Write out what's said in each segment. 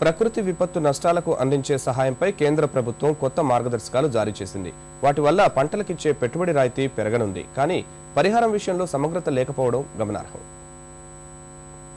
ప్రకృతి విపత్తు నష్టాలకు అందించే సహాయంపై కేంద్ర ప్రభుత్వం కొత్త మార్గదర్శకాలు జారీ చేసింది. వాటి వల్ల పంటలకిచ్చే పెట్టుబడి రాయితీ పెరగనుంది. కానీ పరిహారం విషయంలో సమగ్రత లేకపోవడం గమనార్హం.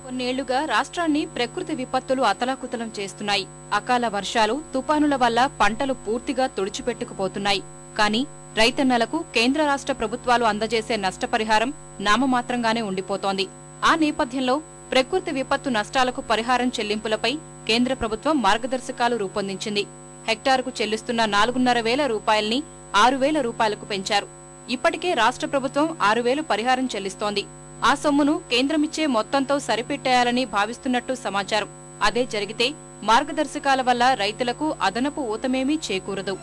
కొన్నేళ్ళుగా రాష్ట్రాన్ని ప్రకృతి విపత్తులు అతలాకుతలం చేస్తున్నాయి. అకాల వర్షాలు తుపానుల వల్ల పంటలు పూర్తిగా తుడిచిపెట్టుకుపోతున్నాయి. కానీ రైతన్నలకు కేంద్ర రాష్ట్ర ప్రభుత్వాలు అందజేసే నష్టపరిహారం నామమాత్రంగానే ఉండిపోతోంది. ఆ నేపథ్యంలో ప్రకృతి విపత్తు నష్టాలకు పరిహారం చెల్లింపులపై కేంద్ర ప్రభుత్వం మార్గదర్శకాలు రూపొందించింది. హెక్టారుకు చెల్లిస్తున్న నాలుగున్నర వేల రూపాయల్ని ఆరు వేల రూపాయలకు పెంచారు. ఇప్పటికే రాష్ట్ర ప్రభుత్వం ఆరు వేలు పరిహారం చెల్లిస్తోంది. ఆ సొమ్మును కేంద్రమిచ్చే మొత్తంతో సరిపెట్టేయాలని భావిస్తున్నట్టు సమాచారం. అదే జరిగితే మార్గదర్శకాల వల్ల రైతులకు అదనపు ఊతమేమీ చేకూరదు.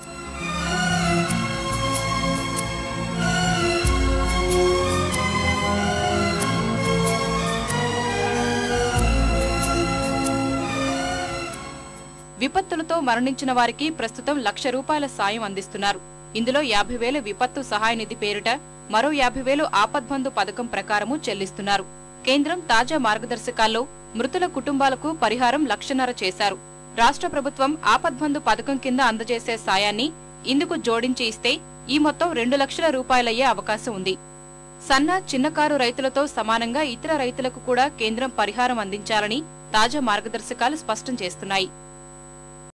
విపత్తులతో మరణించిన వారికి ప్రస్తుతం లక్ష రూపాయల సాయం అందిస్తున్నారు. ఇందులో యాభై వేల విపత్తు సహాయ నిధి పేరిట మరో యాభై వేలు ఆపద్బంధు పథకం ప్రకారము చెల్లిస్తున్నారు. కేంద్రం తాజా మార్గదర్శకాల్లో మృతుల కుటుంబాలకు పరిహారం లక్షన్నర చేశారు. రాష్ట్ర ప్రభుత్వం ఆపద్బంధు పథకం కింద అందజేసే సాయాన్ని ఇందుకు జోడించి ఇస్తే ఈ మొత్తం రెండు లక్షల రూపాయలయ్యే అవకాశం ఉంది. సన్న చిన్నకారు రైతులతో సమానంగా ఇతర రైతులకు కూడా కేంద్రం పరిహారం అందించాలని తాజా మార్గదర్శకాలు స్పష్టం చేస్తున్నాయి.